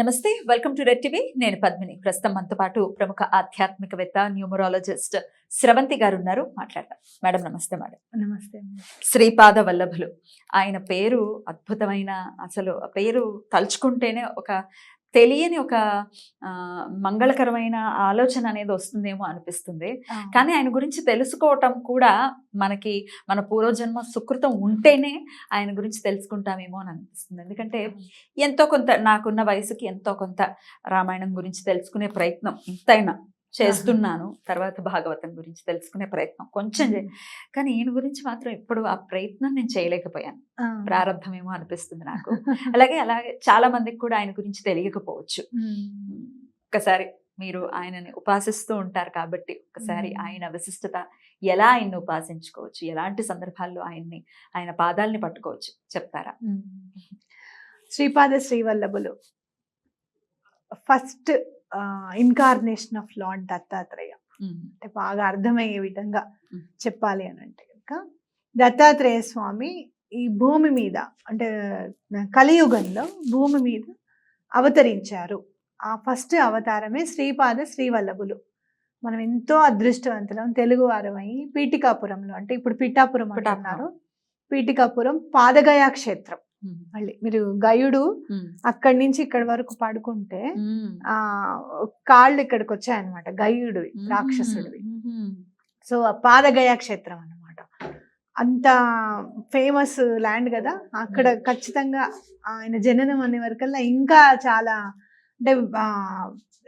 నమస్తే welcome to red TV. నేను పద్మిని. ప్రస్తుతం మనతో పాటు ప్రముఖ ఆధ్యాత్మికవేత్త న్యూమరాలజిస్ట్ స్రవంతి గారు ఉన్నారు మాట్లాడతాం మేడం నమస్తే మేడం. నమస్తే శ్రీపాద వల్లభులు. ఆయన పేరు అద్భుతమైన అసలు పేరు తలుచుకుంటేనే ఒక తెలియని ఒక మంగళకరమైన ఆలోచన అనేది వస్తుందేమో అనిపిస్తుంది. కానీ ఆయన గురించి తెలుసుకోవటం కూడా మనకి మన పూర్వజన్మ సుకృతం ఉంటేనే ఆయన గురించి తెలుసుకుంటామేమో అని అనిపిస్తుంది. ఎందుకంటే ఎంతో కొంత నాకున్న వయసుకి ఎంతో కొంత రామాయణం గురించి తెలుసుకునే ప్రయత్నం ఇంతైనా. చేస్తున్నాను. తర్వాత భాగవతం గురించి తెలుసుకునే ప్రయత్నం కొంచెం కానీ ఈయన గురించి మాత్రం ఇప్పుడు ఆ ప్రయత్నం నేను చేయలేకపోయాను. ప్రారంభమేమో అనిపిస్తుంది నాకు. అలాగే అలాగే చాలా మందికి కూడా ఆయన గురించి తెలియకపోవచ్చు. ఉమ్. ఒక్కసారి మీరు ఆయనని ఉపాసిస్తూ ఉంటారు కాబట్టి ఒకసారి. ఆయన విశిష్టత ఎలా ఆయన్ని ఉపాసించుకోవచ్చు? ఎలాంటి సందర్భాల్లో ఆయన్ని ఆయన పాదాలని పట్టుకోవచ్చు? చెప్తారా. Sripada శ్రీవల్లభులు. First incarnation of lord Dattatreya. అంటే బాగా అర్థమయ్యే విధంగా. చెప్పాలి అని అంటే కనుక దత్తాత్రేయ స్వామి ఈ భూమి మీద అంటే కలియుగంలో భూమి మీద అవతరించారు. ఆ ఫస్ట్ అవతారమే శ్రీపాద శ్రీవల్లభులు. మనం ఎంతో అదృష్టవంతులం తెలుగు వారమై పీఠికాపురంలో అంటే ఇప్పుడు పిఠాపురం. అంటున్నారు పీఠికాపురం పాదగయా క్షేత్రం. మళ్ళీ మీరు గయుడు అక్కడి నుంచి ఇక్కడి వరకు పడుకుంటే ఆ కాళ్ళు ఇక్కడికి వచ్చాయన్నమాట గయుడివి రాక్షసుడివి. సో ఆ పాదగయా క్షేత్రం అన్నమాట. అంత ఫేమస్ ల్యాండ్ కదా అక్కడ ఖచ్చితంగా ఆయన జననం అనే వరకల్లా ఇంకా చాలా అంటే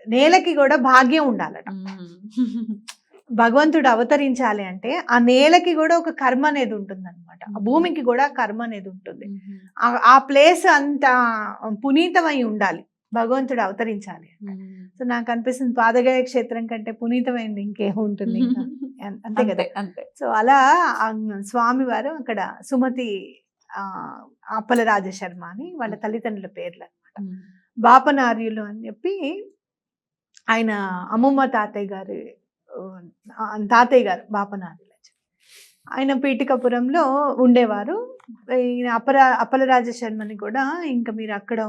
నేలకి కూడా భాగ్యం ఉండాలట. భగవంతుడు అవతరించాలి అంటే ఆ నేలకి కూడా ఒక కర్మ అనేది ఉంటుంది అనమాట ఆ భూమికి కూడా కర్మ అనేది ఉంటుంది. ఆ- ఆ ప్లేస్ అంత పునీతమై ఉండాలి. భగవంతుడు అవతరించాలి సో నాకు అనిపిస్తుంది పాదగయ క్షేత్రం కంటే పునీతమైంది ఇంకేముంటుంది అంతే కదా. అంతే సో అలా ఆ స్వామి వారు అక్కడ సుమతి ఆ అప్పల రాజశర్మ అని వాళ్ళ తల్లిదండ్రుల పేర్లు అనమాట బాపనార్యులు అని చెప్పి ఆయన అమ్మమ్మ తాతయ్య గారి తాతయ్య గారు బాపనార్యులు ఆయన పీఠికపురంలో ఉండేవారు. ఈయన అపర అప్పల రాజశర్మని కూడా ఇంకా మీరు అక్కడ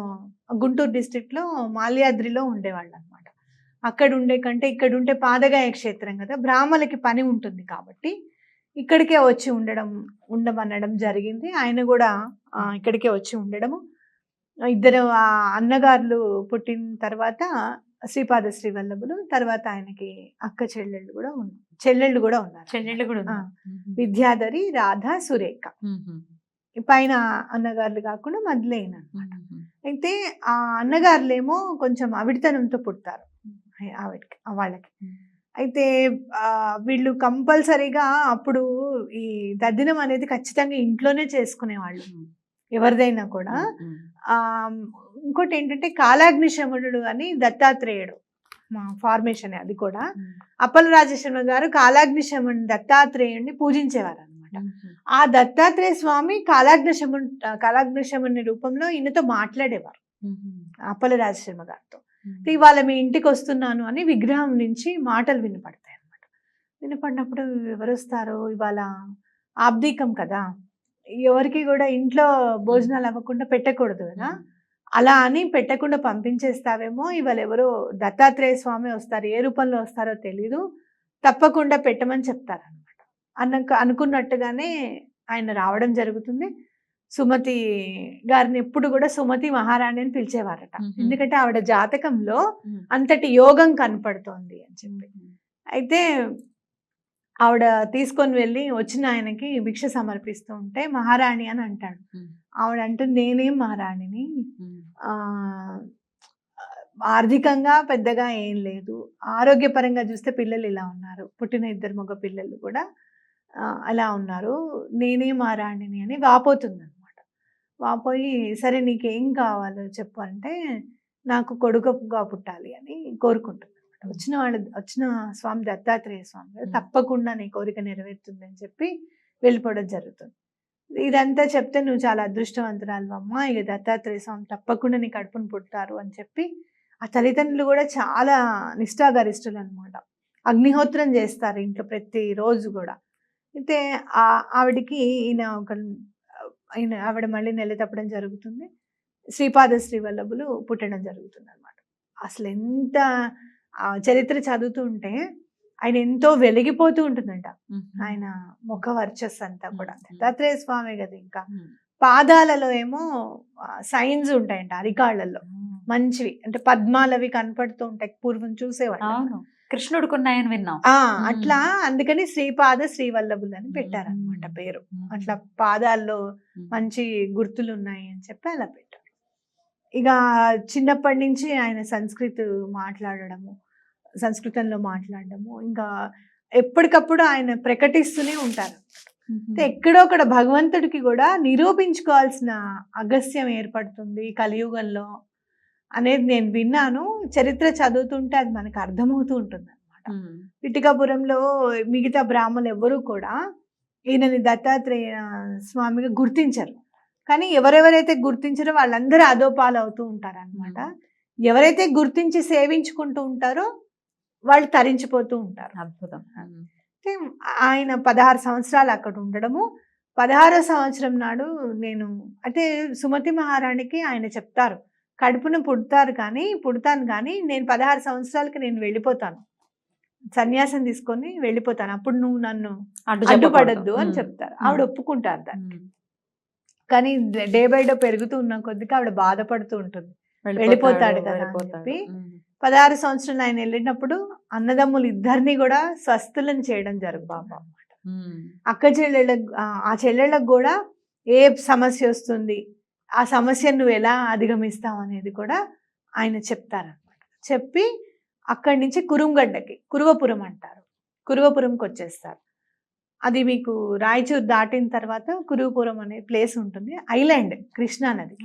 గుంటూరు డిస్టిక్లో మాల్యాద్రిలో ఉండేవాళ్ళు అనమాట అక్కడ ఉండే కంటే ఇక్కడ ఉంటే పాదగాయ క్షేత్రం కదా బ్రాహ్మలకి పని ఉంటుంది కాబట్టి ఇక్కడికే వచ్చి ఉండడం ఉండమనడం జరిగింది. ఆయన కూడా ఇక్కడికే వచ్చి ఉండడము. ఇద్దరు అన్నగారులు పుట్టిన తర్వాత శ్రీపాద శ్రీవల్లభులు తర్వాత ఆయనకి అక్క చెల్లెళ్ళు కూడా ఉన్నారు చెల్లెళ్ళు కూడా ఉన్నారు చెల్లెళ్ళు కూడా. విద్యాధరి రాధ సురేఖ. పైన అన్నగారులు కాకుండా మధ్యలో ఈయన అన్నమాట అయితే ఆ అన్నగారులేమో కొంచెం అవిడితనంతో పుడతారు ఆవిడకి వాళ్ళకి. అయితే వీళ్ళు కంపల్సరీగా అప్పుడు ఈ దద్దినం అనేది ఖచ్చితంగా ఇంట్లోనే చేసుకునేవాళ్ళు. ఎవరిదైనా కూడా. ఆ ఇంకోటి ఏంటంటే కాలాగ్నిశమునుడు అని దత్తాత్రేయుడు మా ఫార్మేషన్ అది కూడా. అప్పల రాజశర్మ గారు కాలాగ్నిశముని దత్తాత్రేయుడిని పూజించేవారు అనమాట ఆ దత్తాత్రేయ స్వామి కాలాగ్నిశము కాలాగ్నిశముని రూపంలో ఈయనతో మాట్లాడేవారు. అప్పల రాజశర్మ గారితో. ఇవాళ మీ ఇంటికి వస్తున్నాను అని విగ్రహం నుంచి మాటలు వినపడతాయి అనమాట వినపడినప్పుడు ఎవరు వస్తారు ఇవాళ ఆబ్దీకం కదా. ఎవరికి కూడా ఇంట్లో భోజనాలు అవ్వకుండా పెట్టకూడదు కదా. అలా అని పెట్టకుండా పంపించేస్తావేమో ఇవాళ ఎవరో దత్తాత్రేయ స్వామి వస్తారు ఏ రూపంలో వస్తారో తెలీదు. తప్పకుండా పెట్టమని చెప్తారనమాట అన్న అనుకున్నట్టుగానే ఆయన రావడం జరుగుతుంది. సుమతి గారిని ఎప్పుడు కూడా సుమతి మహారాణి అని పిలిచేవారట. ఎందుకంటే ఆవిడ జాతకంలో అంతటి యోగం కనపడుతోంది అని చెప్పి. అయితే ఆవిడ తీసుకొని వెళ్ళి వచ్చిన ఆయనకి భిక్ష సమర్పిస్తూ ఉంటే మహారాణి అని అంటాడు. ఆవిడ అంటుంది నేనేం మహారాణిని? ఆ ఆర్థికంగా పెద్దగా ఏం లేదు. ఆరోగ్యపరంగా చూస్తే పిల్లలు ఇలా ఉన్నారు. పుట్టిన ఇద్దరు మగ పిల్లలు కూడా అలా ఉన్నారు. నేనే మహారాణిని అని వాపోతుంది అనమాట వాపోయి సరే నీకేం కావాలో చెప్పు అంటే నాకు కొడుకుగా పుట్టాలి అని కోరుకుంటుంది. వచ్చిన వాళ్ళు వచ్చిన స్వామి దత్తాత్రేయ స్వామి. తప్పకుండా నీ కోరిక నెరవేరుతుంది అని చెప్పి వెళ్ళిపోవడం జరుగుతుంది. ఇదంతా చెప్తే నువ్వు చాలా అదృష్టవంతురాలు అమ్మ ఇక దత్తాత్రేయ స్వామి తప్పకుండా నీ కడుపును పుడతారు అని చెప్పి ఆ తల్లిదండ్రులు కూడా చాలా నిష్ఠాగరిష్ఠులు అనమాట అగ్నిహోత్రం చేస్తారు ఇంట్లో ప్రతి రోజు కూడా. అయితే ఆ ఆవిడికి ఈయన ఒక ఆయన ఆవిడ మళ్ళీ నెల తప్పడం జరుగుతుంది. శ్రీపాద శ్రీవల్లభులు పుట్టడం జరుగుతుంది అనమాట అసలు ఎంత చరిత్ర చదువుతుంటే ఆయన ఎంతో వెలిగిపోతూ ఉంటుందంట. ఆయన ముఖ వర్చస్సు అంతా కూడా. దత్తాత్రేయ స్వామి కదా ఇంకా. పాదాలలో ఏమో సైన్స్ ఉంటాయంట అరికాళ్ళల్లో. మంచివి. అంటే పద్మాలవి కనపడుతూ ఉంటాయి. పూర్వం చూసేవాళ్ళు. అవును. కృష్ణుడికి ఉన్నాయని విన్నాం. ఆ అట్లా అందుకని శ్రీపాద శ్రీవల్లభులు అని పెట్టారనమాట. పేరు. అట్లా పాదాల్లో. మంచి గుర్తులు ఉన్నాయి అని చెప్పి అలా పెట్టారు. ఇక చిన్నప్పటి నుంచి ఆయన సంస్కృత్ మాట్లాడడము సంస్కృతంలో మాట్లాడడము. ఇంకా ఎప్పటికప్పుడు ఆయన ప్రకటిస్తూనే ఉంటారు. అయితే ఎక్కడో అక్కడ భగవంతుడికి కూడా నిరూపించుకోవాల్సిన అగస్యం ఏర్పడుతుంది కలియుగంలో అనేది నేను విన్నాను. చరిత్ర చదువుతుంటే అది మనకు అర్థమవుతూ ఉంటుంది అనమాట మ్మ్. పిటికాపురంలో మిగతా బ్రాహ్మణులు ఎవ్వరూ కూడా ఈయనని దత్తాత్రేయ స్వామిగా గుర్తించరు. కానీ ఎవరెవరైతే గుర్తించారో వాళ్ళందరూ అదోపాలు అవుతూ ఉంటారు అనమాట ఎవరైతే గుర్తించి సేవించుకుంటూ ఉంటారో వాళ్ళు తరించిపోతూ ఉంటారు. అద్భుతం. అయితే ఆయన పదహారు సంవత్సరాలు అక్కడ ఉండడము. పదహారో సంవత్సరం నాడు నేను అంటే సుమతి మహారాణికి ఆయన చెప్తారు కడుపున పుడతారు కానీ పుడతాను కానీ నేను పదహారు సంవత్సరాలకి నేను వెళ్ళిపోతాను. సన్యాసం తీసుకొని వెళ్ళిపోతాను. అప్పుడు నువ్వు నన్ను అడ్డు అడ్డుపడద్దు అని. చెప్తారు. ఆవిడ ఒప్పుకుంటారు దాన్ని. కానీ డే బై డే పెరుగుతూ ఉన్న కొద్దిగా ఆవిడ బాధపడుతూ ఉంటుంది. వెళ్ళిపోతాడు కదా. చెప్పి. పదహారు సంవత్సరాలు ఆయన వెళ్ళినప్పుడు అన్నదమ్ములు ఇద్దరిని కూడా స్వస్థులను చేయడం జరుగుతుంది మ్మ్. అక్క చెల్లెళ్ళకు ఆ చెల్లెళ్ళకు కూడా ఏ సమస్య వస్తుంది ఆ సమస్యను నువ్వు ఎలా అధిగమిస్తావు అనేది కూడా ఆయన చెప్తారనమాట చెప్పి అక్కడి నుంచి కురుంగడ్డకి కురువపురం అంటారు కురువపురంకి వచ్చేస్తారు అది మీకు రాయచూర్ దాటిన తర్వాత కురువపురం అనే ప్లేస్ ఉంటుంది ఐలాండ్ కృష్ణా నది.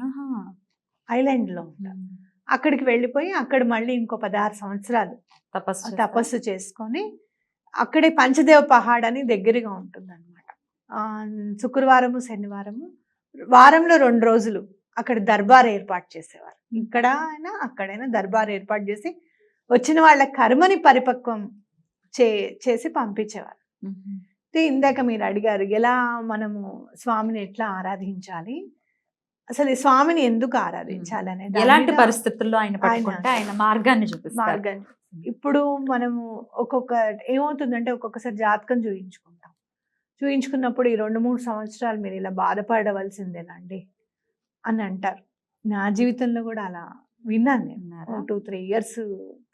ఐలాండ్లో ఉంటారు మ్మ్. అక్కడికి వెళ్ళిపోయి అక్కడ మళ్ళీ ఇంకో పదహారు సంవత్సరాలు తపస్సు. తపస్సు చేసుకొని అక్కడే పంచదేవ పహాడ్ అని దగ్గరగా ఉంటుంది అనమాట శుక్రవారము శనివారము వారంలో రెండు రోజులు అక్కడ దర్బార్ ఏర్పాటు చేసేవారు ఇక్కడ అయినా అక్కడైనా దర్బార్ ఏర్పాటు చేసి వచ్చిన వాళ్ళ కర్మని పరిపక్వం చే చేసి పంపించేవారు. అయితే ఇందాక మీరు అడిగారు ఎలా మనము స్వామిని ఎట్లా ఆరాధించాలి అసలు ఈ స్వామిని ఎందుకు ఆరాధించాలి అనే దాని ఎలాంటి పరిస్థితుల్లో ఆయన పట్టుకుంటే ఆయన మార్గాన్ని చూపిస్తారు మార్గం ఇప్పుడు మనము ఒక్కొక్క ఏమవుతుందంటే ఒక్కొక్కసారి జాతకం చూయించుకుంటాం చూయించుకున్నప్పుడు ఈ రెండు మూడు సంవత్సరాలు మీరు ఇలా బాధపడవలసిందేనండి అని అంటారు నా జీవితంలో కూడా అలా విన్నాను నేను? టూ త్రీ ఇయర్స్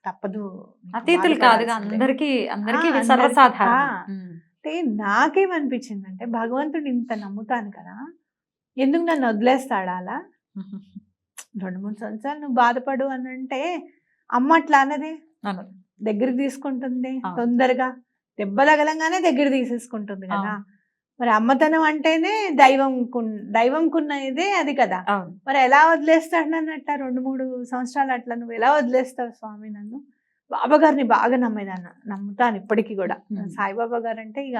తప్పదు అతీతులు బాధపడాల్సిందే. అందరికి అందరికి. సర్వసాధారణం. అంటే నాకేమనిపించిందంటే భగవంతుడు ఇంత నమ్ముతాను కదా ఎందుకు నన్ను వదిలేస్తాడా అలా. రెండు మూడు సంవత్సరాలు నువ్వు బాధపడు అని అంటే అమ్మ అట్లా అన్నదే. దగ్గరికి తీసుకుంటుంది. తొందరగా దెబ్బ తగలంగానే దగ్గర తీసేసుకుంటుంది కదా. మరి అమ్మతనం అంటేనే దైవం దైవంకున్న ఇదే అది కదా మరి ఎలా వదిలేస్తాడు నన్ను అట్లా రెండు మూడు సంవత్సరాలు అట్లా నువ్వు ఎలా వదిలేస్తావు స్వామి నన్ను బాబా గారిని బాగా నమ్మేదాన్ని నమ్ముతాను ఇప్పటికీ కూడా. సాయిబాబా గారు అంటే ఇక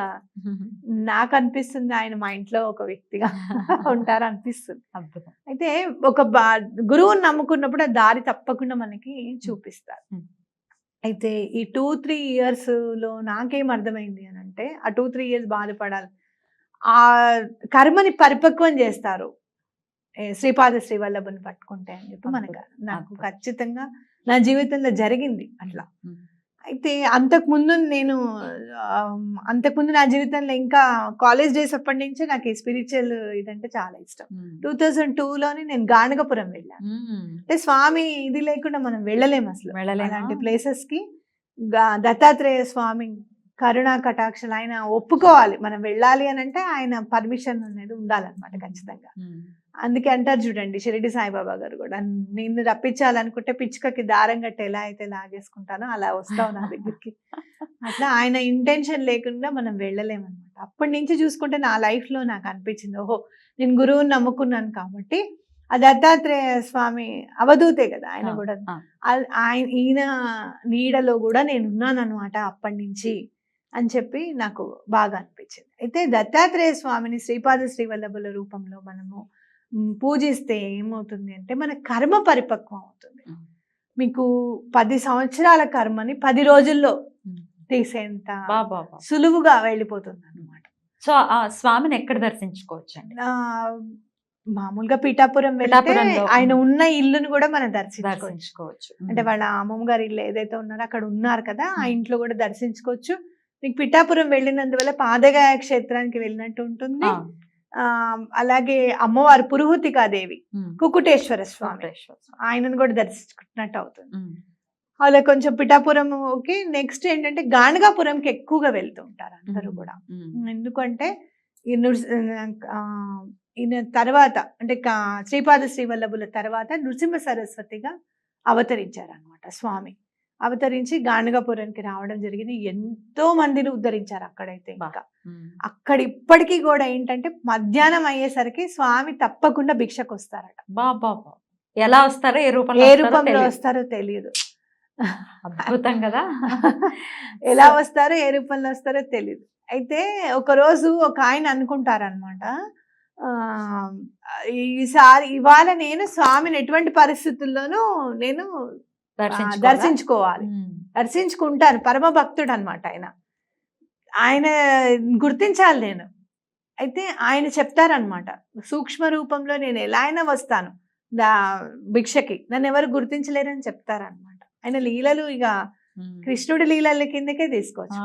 నాకు అనిపిస్తుంది ఆయన మా ఇంట్లో ఒక వ్యక్తిగా ఉంటారు అనిపిస్తుంది అయితే ఒక బా గురువుని నమ్ముకున్నప్పుడు ఆ దారి తప్పకుండా మనకి చూపిస్తారు. అయితే ఈ టూ త్రీ ఇయర్స్లో నాకేం అర్థమైంది అని అంటే ఆ టూ త్రీ ఇయర్స్ బాధపడాలి. ఆ కర్మని పరిపక్వం చేస్తారు. శ్రీపాద శ్రీవల్లభని పట్టుకుంటే అని చెప్పి మనకు నాకు. ఖచ్చితంగా నా జీవితంలో జరిగింది అట్లా. అయితే అంతకుముందు నేను అంతకుముందు నా జీవితంలో ఇంకా కాలేజ్ డేస్ అప్పటి నుంచి నాకు ఈ స్పిరిచువల్ ఇదంటే చాలా ఇష్టం. టూ థౌజండ్లోని నేను గానగపురం వెళ్ళాను. అంటే స్వామి ఇది లేకుండా మనం వెళ్ళలేము అసలు వెళ్ళలేమా? అలాంటి ప్లేసెస్కి గా- దత్తాత్రేయ స్వామి కరుణా కటాక్షలు ఆయన ఒప్పుకోవాలి. మనం వెళ్ళాలి అని అంటే ఆయన పర్మిషన్ అనేది ఉండాలన్నమాట ఖచ్చితంగా. మ్మ్. అందుకే అంటారు చూడండి షిరిడి సాయిబాబా గారు కూడా నిన్ను రప్పించాలనుకుంటే పిచ్చుకకి దారం కట్టి ఎలా అయితే లాగేసుకుంటానో అలా వస్తావు నా దగ్గరికి. అట్లా ఆయన ఇంటెన్షన్ లేకుండా మనం వెళ్ళలేమన్నమాట. అప్పటి నుంచి చూసుకుంటే నా life లో నాకు అనిపించింది ఓహో నేను గురువుని నమ్ముకున్నాను కాబట్టి ఆ దత్తాత్రేయ స్వామి అవధూతే కదా ఆయన కూడా. ఆయన ఈయన నీడలో కూడా నేను ఉన్నాను అనమాట అప్పటి నుంచి. అని చెప్పి నాకు బాగా అనిపించింది అయితే దత్తాత్రేయ స్వామిని శ్రీపాద శ్రీవల్లభుల రూపంలో మనము పూజిస్తే ఏమవుతుంది అంటే మన కర్మ పరిపక్వం అవుతుంది. మీకు పది సంవత్సరాల కర్మని పది రోజుల్లో. తీసేంత. సులువుగా వెళ్ళిపోతుంది అనమాట సో ఆ స్వామిని ఎక్కడ దర్శించుకోవచ్చు అండి మామూలుగా పీఠాపురం వెళ్తే. ఆయన ఉన్న ఇల్లును కూడా మనం దర్శించుకోవచ్చు అంటే వాళ్ళ అమ్మమ్మ గారి ఇల్లు ఏదైతే ఉన్నారో అక్కడ ఉన్నారు కదా ఆ. ఇంట్లో కూడా దర్శించుకోవచ్చు మీకు పిఠాపురం వెళ్ళినందువల్ల పాదగాయ క్షేత్రానికి వెళ్ళినట్టు ఉంటుంది అలాగే అమ్మవారు పురుహూతికాదేవి. కుకుటేశ్వర స్వామి. ఆయనను కూడా దర్శించుకున్నట్టు అవుతుంది. అలా కొంచెం పిఠాపురం ఓకే నెక్స్ట్ ఏంటంటే గాణగాపురంకి ఎక్కువగా వెళ్తూ ఉంటారు అందరూ కూడా. ఎందుకంటే ఈయన తర్వాత అంటే శ్రీపాద శ్రీవల్లభుల తర్వాత నృసింహ సరస్వతిగా అవతరించారు అనమాట స్వామి అవతరించి గాణగాపురానికి రావడం జరిగింది ఎంతో మందిని ఉద్ధరించారు అక్కడైతే. ఇంకా. అక్కడ ఇప్పటికీ కూడా ఏంటంటే మధ్యాహ్నం అయ్యేసరికి స్వామి తప్పకుండా భిక్షకు వస్తారట బా బా బా. ఎలా వస్తారో ఏ రూపంలో ఏ వస్తారో రూపంలో తెలియదు. వస్తారో తెలియదు అద్భుతం కదా ఎలా వస్తారో ఏ రూపంలో వస్తారో తెలియదు అయితే ఒక రోజు ఒక ఆయన అనుకుంటారనమాట ఈసారి ఇవాళ నేను స్వామిని ఎటువంటి పరిస్థితుల్లోనూ నేను దర్శించుకోవాలా? దర్శించుకుంటాను. పరమ భక్తుడు అనమాట ఆయన. ఆయన గుర్తించాలి నేను. అయితే ఆయన చెప్తారనమాట సూక్ష్మ రూపంలో నేను ఎలా అయినా వస్తాను. దా భిక్షకి. నన్ను ఎవరు గుర్తించలేరని చెప్తారనమాట. ఆయన లీలలు ఇక. కృష్ణుడి లీలల కిందకే తీసుకోవచ్చు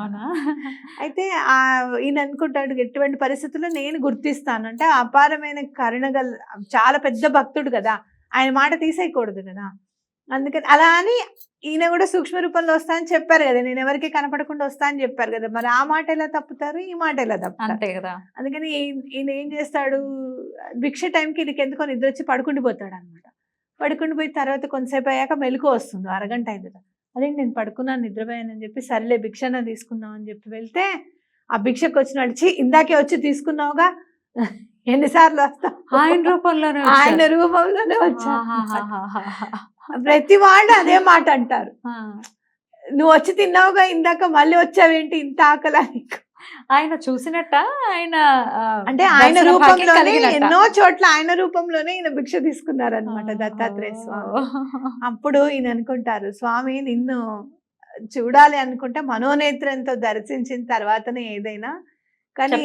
అయితే ఆ ఈయన అనుకుంటాడు ఎటువంటి పరిస్థితుల్లో నేను గుర్తిస్తాను? అంటే అపారమైన కరుణ గల చాలా పెద్ద భక్తుడు కదా. ఆయన మాట తీసేయకూడదు కదా. అందుకని అలా అని ఈయన కూడా సూక్ష్మ రూపంలో వస్తా అని చెప్పారు కదా. నేను ఎవరికి కనపడకుండా వస్తా అని చెప్పారు కదా. మరి ఆ మాట ఎలా తప్పుతారు? ఈ మాట ఎలా తప్పుతారు? అంతే కదా. అందుకని ఈయన ఏం చేస్తాడు? భిక్ష టైంకి ఈయనకి ఎందుకో నిద్ర వచ్చి పడుకుండిపోతాడు అనమాట పడుకుండిపోయి తర్వాత కొంతసేపు అయ్యాక మెలకు వస్తుంది. అరగంట అయింది అదే నేను పడుకున్నాను నిద్రపోయానని చెప్పి సర్లే భిక్షన తీసుకుందాం అని చెప్పి వెళ్తే ఆ భిక్షకు వచ్చిన వాడు, "ఛీ ఇందాకే వచ్చి తీసుకున్నావుగా? ఎన్నిసార్లు వస్తావు? ఆయన రూపంలోనే ఆయన. రూపంలోనే వచ్చా. ప్రతి వాళ్ళు అదే మాట అంటారు. నువ్వు వచ్చి తిన్నావుగా ఇందాక మళ్ళీ వచ్చావేంటి ఇంత ఆకలి నీకు?" ఆయన చూసినట్ట ఆయన అంటే ఆయన రూపంలోనే. ఎన్నో చోట్ల ఆయన రూపంలోనే ఈయన భిక్ష తీసుకున్నారనమాట దత్తాత్రేయ స్వామి అప్పుడు ఈయన అనుకుంటారు స్వామి నిన్ను చూడాలి అనుకుంటే మనోనేత్రంతో దర్శించిన తర్వాతనే ఏదైనా కానీ.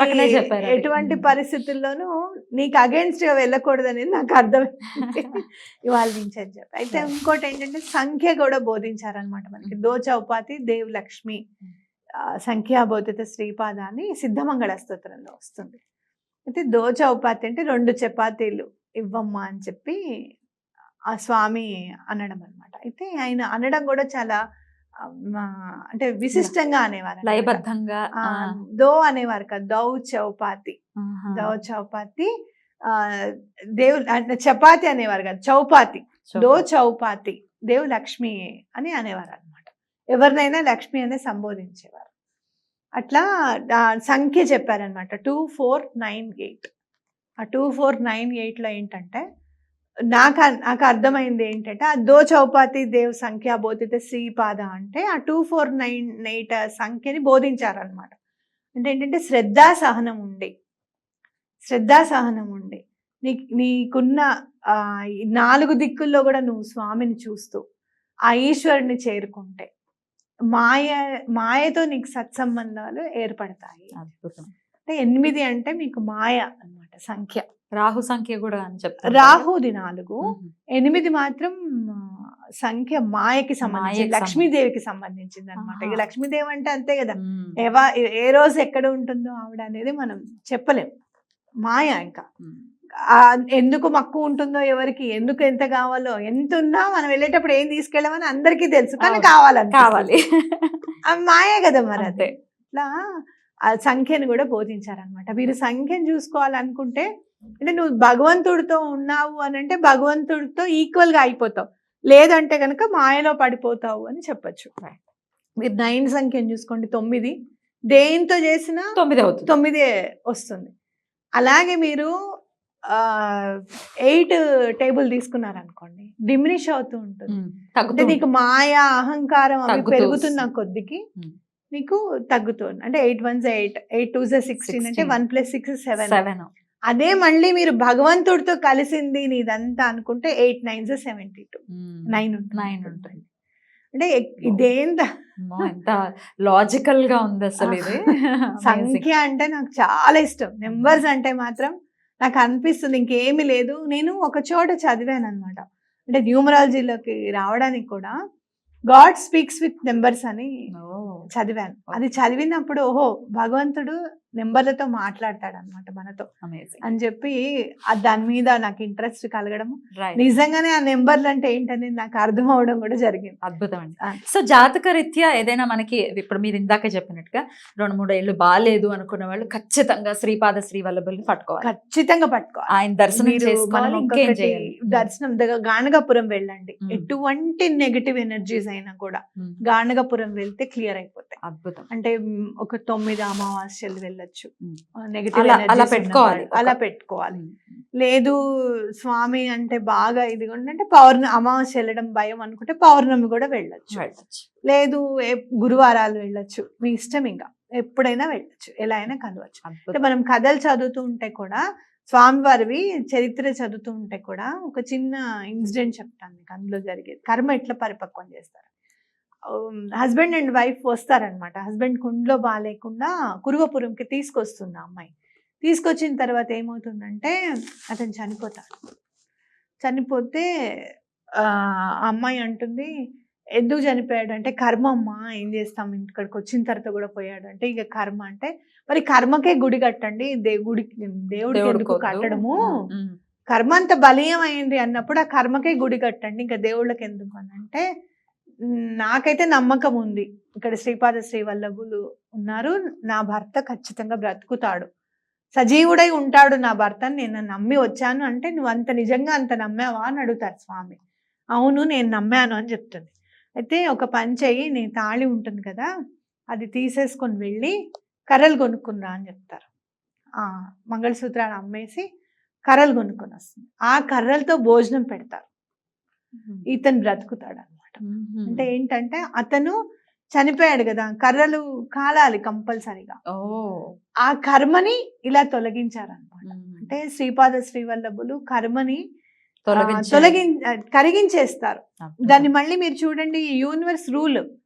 ఎటువంటి. పరిస్థితుల్లోనూ నీకు అగేన్స్ట్గా వెళ్ళకూడదని నాకు అర్థమైంది ఇవాళ నుంచి అని చెప్పి అయితే. ఇంకోటి ఏంటంటే సంఖ్య కూడా బోధించారనమాట మనకి దో చౌపాతి దేవ్ లక్ష్మి సంఖ్యాబోధిత శ్రీపాద అని సిద్ధమంగళ స్తోత్రంలో వస్తుంది అయితే దో చౌపాతి అంటే రెండు చపాతీలు ఇవ్వమ్మా అని చెప్పి ఆ స్వామి అనడం అనమాట అయితే ఆయన అనడం కూడా చాలా అంటే విశిష్టంగా అనేవారు. లయబద్ధంగా దో అనేవారు కదా దౌ చౌపాతి. దౌ చౌపాతి ఆ దేవు అంటే చపాతి అనేవారు కదా చౌపాతి. దో చౌపాతి. దేవు లక్ష్మి అని అనేవారు అనమాట ఎవరినైనా లక్ష్మి అనే సంబోధించేవారు. అట్లా సంఖ్య చెప్పారనమాట టూ ఫోర్ నైన్ ఎయిట్. ఆ టూ ఫోర్ నైన్ ఎయిట్లో ఏంటంటే నాకు నాకు అర్థమైంది ఏంటంటే ఆ దో చౌపాతి దేవ్ సంఖ్య బోధిత శ్రీపాద అంటే ఆ టూ ఫోర్ నైన్ ఎయిట్ సంఖ్యని బోధించారనమాట అంటే ఏంటంటే శ్రద్ధా సహనం ఉండి. శ్రద్ధా సహనం ఉండి. నీ నీకున్న ఆ, నాలుగు దిక్కుల్లో కూడా నువ్వు స్వామిని చూస్తూ ఆ ఈశ్వరుని చేరుకుంటే మాయ మాయతో నీకు సత్సంబంధాలు ఏర్పడతాయి. అద్భుతం. అంటే ఎనిమిది అంటే మీకు మాయ అన్నమాట సంఖ్య. రాహు సంఖ్య కూడా అని చెప్తారు రాహుది నాలుగు. ఎనిమిది మాత్రం సంఖ్య మాయకి సంబంధించి లక్ష్మీదేవికి సంబంధించింది. అనమాట ఇక. లక్ష్మీదేవి అంటే అంతే కదా. ఎవ ఏ రోజు ఎక్కడ ఉంటుందో ఆవిడ అనేది మనం చెప్పలేం. మాయ ఇంకా. ఎందుకు మక్కువ ఉంటుందో ఎవరికి ఎందుకు ఎంత కావాలో ఎంత ఉన్నా మనం వెళ్ళేటప్పుడు ఏం తీసుకెళ్ళమని అందరికీ తెలుసు. కానీ. కావాలని కావాలి. మాయే కదా మరి అది. ఇట్లా సంఖ్యను కూడా బోధించారనమాట మీరు సంఖ్యను చూసుకోవాలనుకుంటే అంటే నువ్వు భగవంతుడితో ఉన్నావు అని అంటే భగవంతుడితో ఈక్వల్గా అయిపోతావు. లేదంటే కనుక మాయలో పడిపోతావు అని చెప్పొచ్చు. మీరు నైన్ సంఖ్యను చూసుకోండి తొమ్మిది. దేంతో చేసినా తొమ్మిది అవుతుంది. తొమ్మిదే వస్తుంది. అలాగే మీరు ఎయిట్ టేబుల్ తీసుకున్నారనుకోండి డిమినిష్ అవుతూ ఉంటుంది. ఉమ్. అంటే నీకు మాయ అహంకారం అవి పెరుగుతున్న. కొద్దికి ఉమ్. నీకు తగ్గుతుంది. అంటే eight one eight eight two sixteen అంటే 16. One plus six seven. Seven. అదే మళ్ళీ మీరు భగవంతుడితో కలిసింది నీదంతా అనుకుంటే eight nine seventy two. Nine ఉంటుంది. నైన్ ఉంటుంది. అంటే ఇదేంత అమ్మో, ఎంత లాజికల్గా ఉంది అసలు ఇది. సంఖ్య అంటే నాకు చాలా ఇష్టం. నెంబర్స్ అంటే మాత్రం నాకు అనిపిస్తుంది ఇంకేమీ లేదు. నేను ఒక చోట చదివాను అనమాట అంటే న్యూమరాలజీలోకి రావడానికి కూడా గాడ్ స్పీక్స్ విత్ నెంబర్స్ అని చదివాను. అది చదివినప్పుడు ఓహో భగవంతుడు నెంబర్లతో మాట్లాడతాడు అనమాట మనతో అని చెప్పి దాని మీద నాకు ఇంట్రెస్ట్ కలగడం. నిజంగానే ఆ నెంబర్లు అంటే ఏంటనేది నాకు అర్థం అవడం కూడా జరిగింది. అద్భుతం అండి. సో జాతక రీత్యా ఏదైనా మనకి ఇప్పుడు మీరు ఇందాక చెప్పినట్టుగా రెండు మూడు ఏళ్ళు బాగాలేదు అనుకున్న వాళ్ళు ఖచ్చితంగా శ్రీపాద శ్రీ వల్లభుల్ని పట్టుకోవాలి. ఖచ్చితంగా పట్టుకోవాలి. ఆయన దర్శనం చేసుకోవాలి దర్శనం దగ్గర గానగాపురం వెళ్ళండి. ఎటువంటి నెగటివ్ ఎనర్జీస్ అయినా కూడా గానగాపురం వెళ్తే క్లియర్ అయిపోతాయి. అద్భుతం. అంటే ఒక తొమ్మిది అమావాస్యలు వెళ్ళొచ్చు. నెగటివ్ అలా- పెట్టుకోవాలి. అలా పెట్టుకోవాలి. లేదు స్వామి అంటే బాగా ఇది అంటే పౌర్ణమి అమావాస్య వెళ్ళడం భయం అనుకుంటే పౌర్ణమి కూడా వెళ్ళొచ్చు. లేదు ఏ- గురువారాలు వెళ్ళొచ్చు. మీ ఇష్టం ఇంకా. ఎప్పుడైనా వెళ్ళొచ్చు. ఎలా అయినా కలవచ్చు. అంటే మనం కథలు చదువుతూ ఉంటే కూడా స్వామివారివి చరిత్ర చదువుతూ ఉంటే కూడా ఒక చిన్న ఇన్సిడెంట్ చెప్తాను మీకు అందులో జరిగేది. కర్మ ఎట్లా పరిపక్వం చేస్తారు? హస్బెండ్ అండ్ వైఫ్ వస్తారనమాట హస్బెండ్ కుండ్లో బాగాలేకుండా కురువపురంకి తీసుకొస్తుంది ఆ అమ్మాయి. తీసుకొచ్చిన తర్వాత ఏమవుతుందంటే అతను చనిపోతాడు. చనిపోతే ఆ అమ్మాయి అంటుంది ఎందుకు చనిపోయాడు? అంటే కర్మ అమ్మా ఏం చేస్తాం? ఇక్కడికి వచ్చిన తర్వాత కూడా పోయాడు. అంటే ఇక కర్మ అంటే మరి కర్మకే గుడి కట్టండి. దే గుడికి దేవుడికి దేవుడు ఎందుకు. కట్టడము? కర్మ అంత బలీయం అయింది అన్నప్పుడు ఆ కర్మకే గుడి కట్టండి. ఇంకా దేవుళ్ళకి ఎందుకు అని అంటే "మ్, నాకైతే నమ్మకం ఉంది. ఇక్కడ శ్రీపాద శ్రీవల్లభులు ఉన్నారు. నా భర్త ఖచ్చితంగా బ్రతుకుతాడు. సజీవుడై ఉంటాడు నా భర్త నేను నమ్మి వచ్చాను అంటే నువ్వు అంత నిజంగా అంత నమ్మావా అని అడుగుతారు స్వామి. అవును నేను నమ్మాను అని చెప్తుంది. అయితే ఒక పని చెయ్యి నీ తాళి ఉంటుంది కదా అది తీసేసుకొని వెళ్ళి కర్రలు కొనుక్కున్నా అని చెప్తారు. ఆ మంగళసూత్రాలు అమ్మేసి కర్రలు కొనుక్కొని వస్తుంది. ఆ కర్రలతో భోజనం పెడతారు. ఇతను బ్రతుకుతాడు అనమాట అంటే ఏంటంటే అతను చనిపోయాడు కదా కర్రలు కాలాలి కంపల్సరిగా. ఆ కర్మని ఇలా తొలగించారనమాట. అంటే శ్రీపాద శ్రీవల్లభులు కర్మని. తొలగిం కరిగించేస్తారు. దాన్ని మళ్ళీ మీరు చూడండి యూనివర్స్ రూల్.